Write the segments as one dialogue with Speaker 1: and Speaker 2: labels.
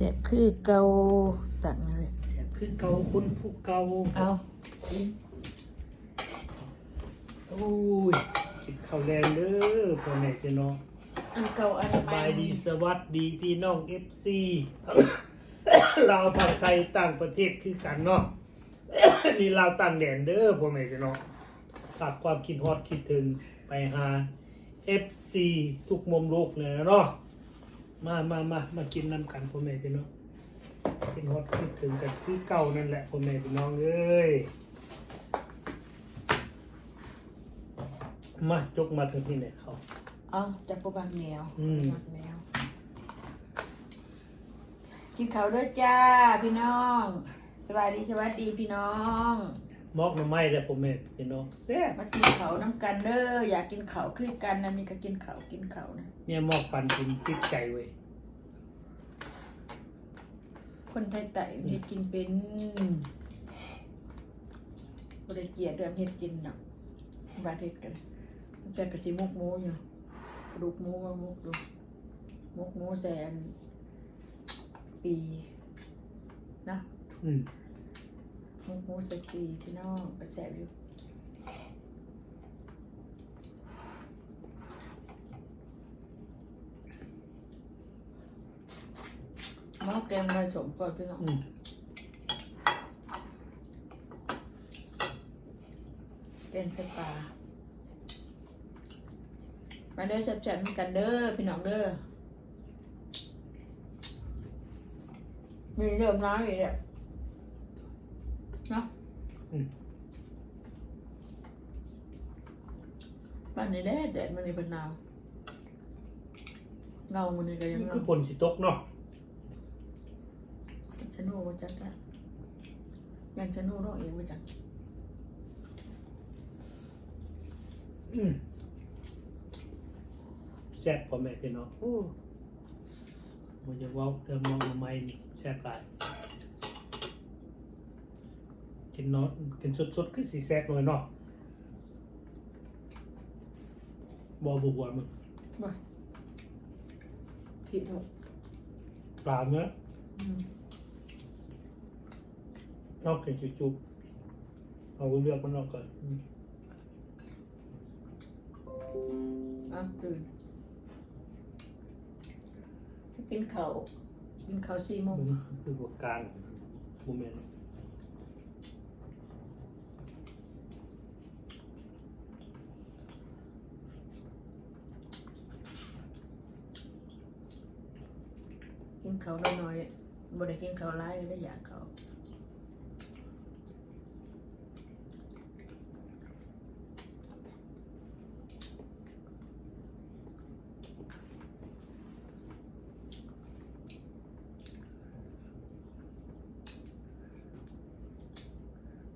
Speaker 1: สียบคือเกาตักมาเลย
Speaker 2: เสียบคือเก่าคนผู้เก่า
Speaker 1: เอา
Speaker 2: โอ้ยกินข้าวแรงเด้อพ่อแม่พี่น้อง
Speaker 1: อันเก่าอัน
Speaker 2: ส
Speaker 1: ใหม่
Speaker 2: บายดีสวัสดีพี่น้องเอฟซีลาวภาคไทยต่างประเทศคือกันเนาะ นี่ลาวต่างแดนเด้อพ่อแม่พี่น้องฝากความคิดฮอดคิดถึงไปหาเอฟซีทุกมุมโลกเลยเนาะ มามามามากินน้ำกันพ่อแม่พี่น้องคิดฮอดคิดถึงกันคือเก่านั่นแหละพ่อแม่พี่น้องเอ้ยมาจกมาถึงที่ไหนเขา
Speaker 1: เอาแต่พวกบางแนว
Speaker 2: อืม
Speaker 1: บางแนวกินข้าวด้วยจ้าพี่น้อง สวัสดีสวัสดีพี่น้อง
Speaker 2: มอกหน่อไม้ได้พ่อแม่พี่น้องแซ่บ
Speaker 1: มากินข้าวน้ำกันเด้ออยากกินข้าวคือกันนะมีก็กินข้าวกินข้าวนะ
Speaker 2: เมียมอกปันกินติดใจเว้ย
Speaker 1: คนไทยไต่เฮ็ดกินเป็นบริเกียรเรื่องเฮ็ดกินเนาะบาดเฮ็ดกันแต่กระสิมุกหมูอยู่กระดูกหมูมามุกดูมุกหมูแสนปีนะ
Speaker 2: อืม
Speaker 1: มุกหมูใสปีพี่น้องกระแสบอยู่ หม้อแกงผสมก่อนพี่น้อง
Speaker 2: อืม
Speaker 1: แกงใส่ปลามาเด้อแซ่บๆเหมือนกันเด้อพี่น้องเด้อมีเริ่มน้ำอีกแล้วเนาะ
Speaker 2: อืม
Speaker 1: บ้านนี้แดดแดดมันนี่เป็นหนาวเงามันนี่ก็ยัง
Speaker 2: นี่
Speaker 1: เงา
Speaker 2: คือผลสิตกเนาะ
Speaker 1: ฉันโน่ว่าจัดละยังฉันโน่ร้องเองว่าจัด
Speaker 2: อืมแซ่บพ่อแม่พี่น้องโอ้มันจะเว่าเติมมองหน่อไม้นี่แซ่บหลายกินเนาะกินสดๆคือสิแซ่บหน่อยเนาะบ่บ่บ่มึง
Speaker 1: ว่าคิดหก
Speaker 2: ปลาเนื้อ
Speaker 1: อืม
Speaker 2: นอกกินจุบๆเอาเลือกมันออกก่อนอืม
Speaker 1: อะตื่นกินข้าวกินข้าวสี่โมง
Speaker 2: มันคือหัวกลางโมเมนต์
Speaker 1: กินข้าวน้อยๆบ่ได้กินข้าวหลายเลยอยากข้าว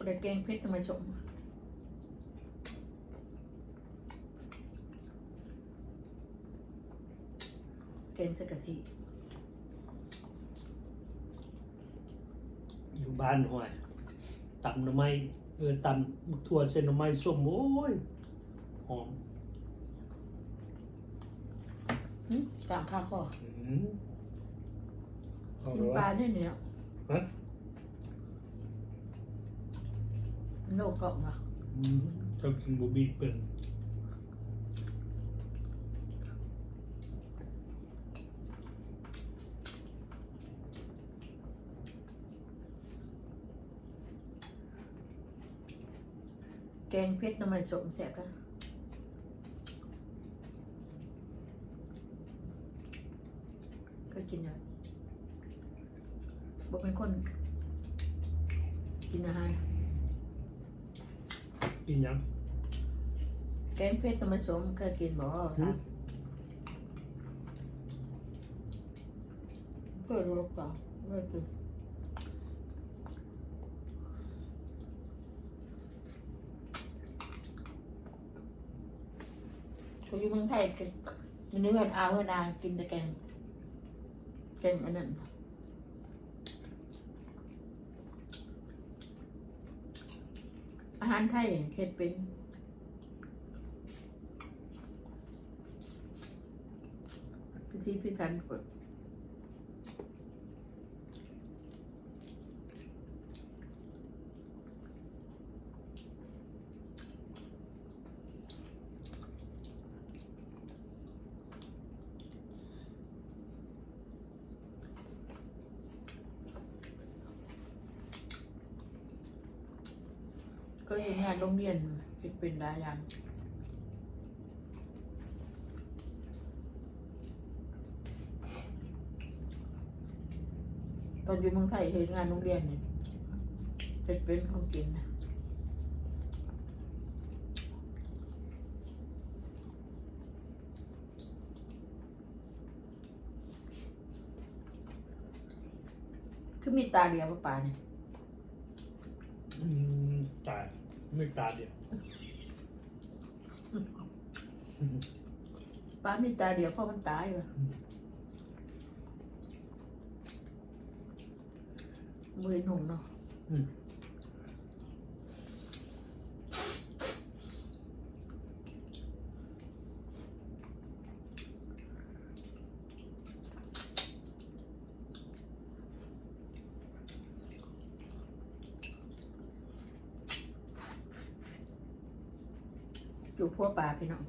Speaker 1: บ่ได้แกงเผ็ดทำไมชมแกงใส่กะทิ
Speaker 2: อยู่บ้านห่วยตำหน่อไม้เออตำถั่วเส้นหน่อไม้ส้มโอ้ยหอม
Speaker 1: หึกลางข้าวข้อ
Speaker 2: อืมเอา
Speaker 1: กิ
Speaker 2: เล
Speaker 1: น
Speaker 2: ย
Speaker 1: ปลาวะด้วยเนี่ย
Speaker 2: ฮะ
Speaker 1: โลกเกาะมา
Speaker 2: อืมชอบกินบูบีเป็น
Speaker 1: แกงเพชรน้ำมันสมแสบกันก็กินอยู่บ่เป็นคน กินอาหาร
Speaker 2: กินหยัง
Speaker 1: แกงเพชรน้ำมันสมเคยกินบ่
Speaker 2: อื
Speaker 1: ค่ะ
Speaker 2: ม
Speaker 1: เคยรู้หรือเปล่าไม่เคยเขาอยู่เมืองไทยกินมันเนื้อเอาเงินอากินแต่แกงแกงอันนั้นอา หารไทยเฮ็ดเป็นพิธีพิธันกด ก็อยู่งานโรงเรียนเฮ็ดเป็นหลายอย่างตอนอยู่เมืองไทยเฮ็ดงานโรงเรียนเนี่ยเฮ็ดเป็นของกินนะคือมีตาเดียวปะป่าเนี่ย
Speaker 2: อืมตาย ไม่ตาเดียว
Speaker 1: ป้ามีตาเดียวเพราะมันตายว่ะมือหนุ่มเนาะ
Speaker 2: อืม
Speaker 1: อยู่พัวป่าพี่น้อง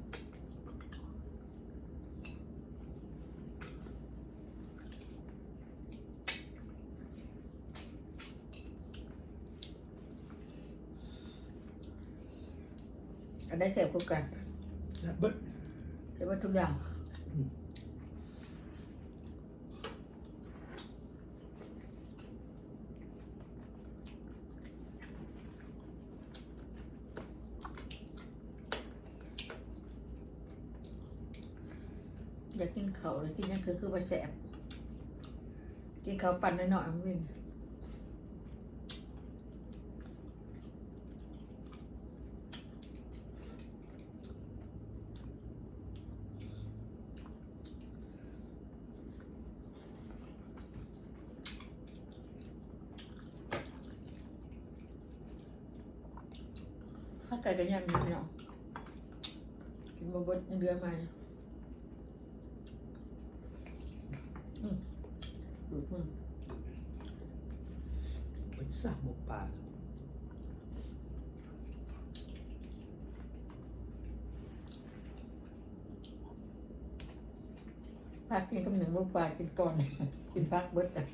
Speaker 1: อันได้เสพคู่กัน
Speaker 2: แล้วเบิด
Speaker 1: เสพว่าทุกอย่าง อยา กกินเขาเลยกินยังคือคือว่าแสบกินเขาปั่นหน่อยๆมันเป็นฟ้าไก่กันยังมีพี่น้องกินบะบดยังเดือมา ดูดมึง
Speaker 2: เป็นสักหมกป่า
Speaker 1: พักกินกับหนึ่งลูกปลากินก่อน กินพักเบิดอะ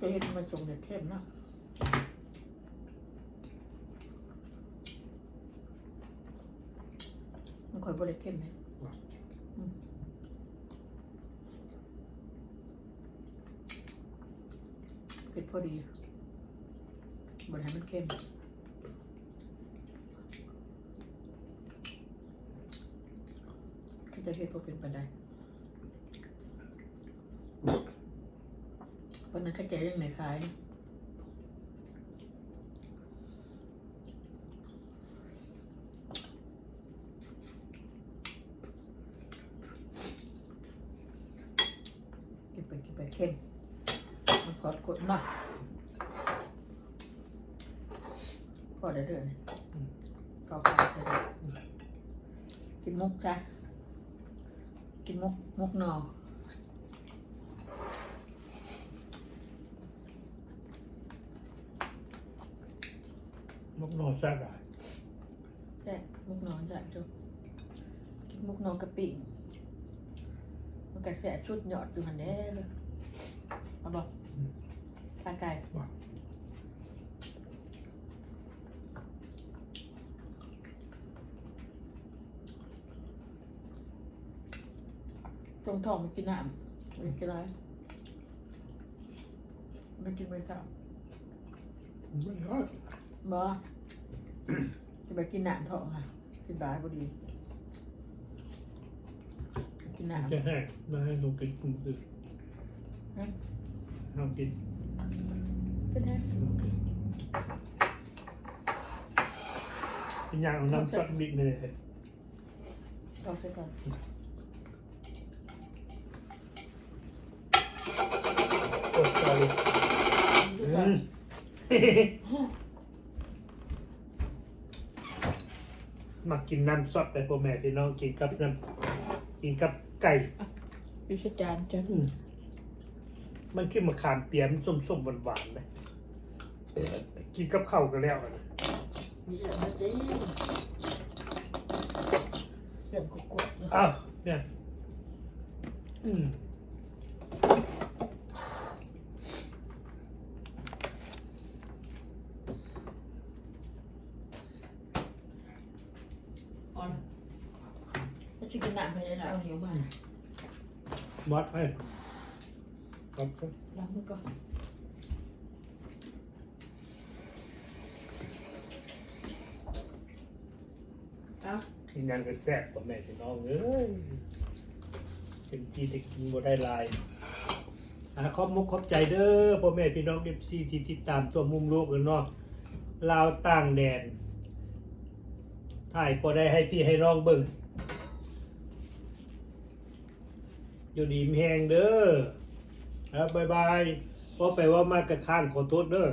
Speaker 1: ก็เห็นมาส่งเด็กเข้มนะมันคอยบริเข้มไหมเผ็ดพอดีบนให้มันเข้มก็จะเผ็ดพอเป็นไปได้ วันนั้นเข้าใจเรื่องไหนขายกินไปกินไปเข้มมันขอดกดหน่อยพอได้เดือนก็ไปใช่กินมุกจ้ะกินมุกมุกหนอ
Speaker 2: นกนอนแซ่บได้
Speaker 1: ใช่มุกหนอจ้ะจุกินมุกหนอกะปิมันกระแสชุดหยอดอยู่หันเด้เลยเอาบอกตาไก่ตรงท้องมันกินน้ำไม่กินอะไรไม่กินไม่เช้า
Speaker 2: ไม่ร้อย
Speaker 1: บ่จะไปกินหนามทองค่ะ กินได้พอดี กินหนาม
Speaker 2: จะแห้งมาให้ลูกกินคุณคือ
Speaker 1: ฮะ
Speaker 2: ห้ามกิน
Speaker 1: กินได้
Speaker 2: กินอย่างเอาน้ำสักบิดเลย
Speaker 1: เอาไปก่อน
Speaker 2: โอ้สอรี่
Speaker 1: ดูก่อน
Speaker 2: มากินน้ำซอสไปพ่อแม่พี่น้องกินกับน้ำกินกับไก่
Speaker 1: พิชจานจ้ะ
Speaker 2: อืมมันขึ้นมาขามเปียมนส้มๆหวานๆเลยกินกับข้าวก็แล้วอะนะ
Speaker 1: มีอย่างนั้นดิเรื่องกุกๆ
Speaker 2: อ้าวเนี่ยอืม
Speaker 1: อ่อนแล้วจะกินน้ำไปได้แล้วเอาเหนียวมา
Speaker 2: บอสไปบอสไป
Speaker 1: ล้างมือก่อนเอา
Speaker 2: กินยังก็แซ่บกว่าแม่พี่น้องเอ้ยเป็นที่จะกินบ่ได้หลายอ่าขอบมุกขอบใจเด้อพ่อแม่พี่น้องเอฟซีที่ติดตามตัวมุมโลกกันเนาะลาวต่างแดน ถ่ายพอได้ให้พี่ให้น้องเบิ่งอยู่ดีมแหงเด้อครับบ๊ายบายพอไปว่ามากระข้างขอโทษเด้อ